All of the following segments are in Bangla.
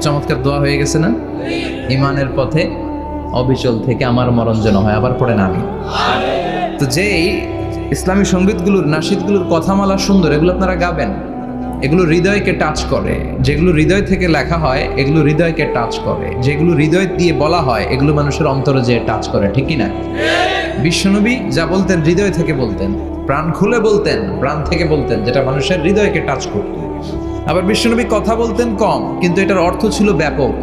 চমৎকার দোয়া হয়ে গেছে না? ইমানের পথে অবিচল থেকে আমার মরণ যেন হয়, আবার পড়েন আমি। তো যেই ইসলামী সঙ্গীতগুলোর নাসিদগুলোর কথামালা সুন্দর, এগুলো আপনারা গাবেন। এগুলো হৃদয়কে টাচ করে। যেগুলো হৃদয় থেকে লেখা হয়, এগুলো হৃদয়কে টাচ করে। যেগুলো হৃদয় দিয়ে বলা হয়, এগুলো মানুষের অন্তরে যে টাচ করে, ঠিক না বিশ্বনবী যা বলতেন, হৃদয় থেকে বলতেন, প্রাণ খুলে বলতেন, প্রাণ থেকে বলতেন, যেটা মানুষের হৃদয়কে টাচ করত। আবার বিশ্বনবী কথা বলতেন কম, কিন্তু এটার অর্থ ছিল ব্যাপক।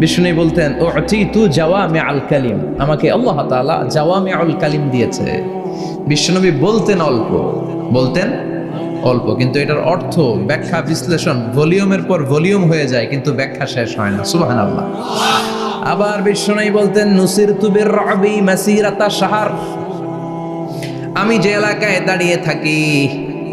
বিষ্ণু বলতেন ও তু জাওয়ামে আল কালিম। আমাকে আল্লাহ তাআলা জাওয়ামে আল কালিম দিয়েছে। বিশ্বনবী বলতেন অল্প বলতেন অল্প, কিন্তু এটার অর্থ ব্যাখ্যা, বিশ্লেষণ ভলিউমের পর ভলিউম হয়ে যায়, কিন্তু ব্যাখ্যা শেষ হয় না। সুবাহান আল্লাহ আবার বিশ্বনবী বলতেন নুসির তুবির রবি মাসিরাতা সাহার আমি যে এলাকায় দাঁড়িয়ে থাকি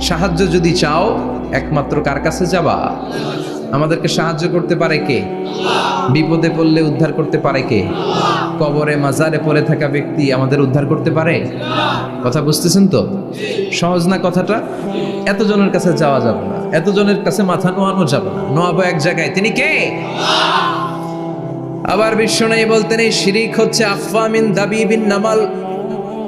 সাহায্য যদি চাও, একমাত্র কার কাছে যাবা? আমাদেরকে সাহায্য করতে পারে কে? বিপদে পড়লে উদ্ধার করতে পারে কে? কবরে মাজারে পড়ে থাকা ব্যক্তি আমাদের উদ্ধার করতে পারে? কথা বুঝতেছেন তো? সহজ না কথাটা? এতজনের কাছে যাওয়া যাবে না। এতজনের কাছে মাথা নোয়ানো যাবে না। নোয়াবো এক জায়গায়। তিনি কে? আবার বিশ্ব নেই বলতেন, এই শিরিক হচ্ছে আফামিন দাবি বিন নামাল।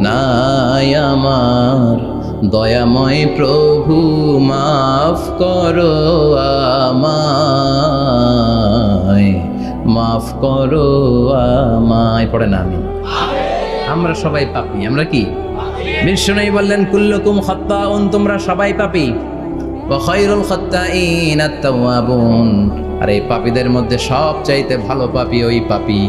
নাই আমার। দয়াময় প্রভু, মাফ করো আমায়। মাফ করো আমায়। পড়ে না আমি। আমরা সবাই পাপি, আমরা কি? বিষ্ণু বললেন, কুল্লকুম খত্তাউন তোমরা সবাই পাপি। খৈরুল খত্তাইন আত্তাওয়াবুন। আর এই পাপীদের মধ্যে সব চাইতে ভালো পাপি ওই পাপি।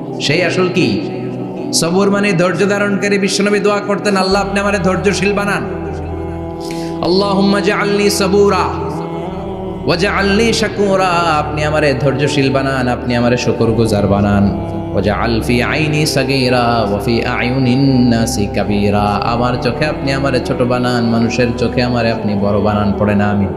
সেই আসল কি? সবুর মানে ধৈর্য ধারণকারী বিশ্বনবী দোয়া করতেন, আল্লাহ, আপনি আমারে ধৈর্যশীল বানান। আল্লাহুম্মা জাআলনি সাবুরা ওয়াজআলনি শাকুরা। আপনি আমারে ধৈর্যশীল বানান, আপনি আমারে শুকরগুজার বানান। ওয়াজআল ফি আইনি সাগীরা ওয়া ফি আয়ুনিন নাসি কাবীরা। আমার চোখে আপনি আমারে ছোট বানান, মানুষের চোখে আমারে আপনি বড় বানান। পড়ে না আমি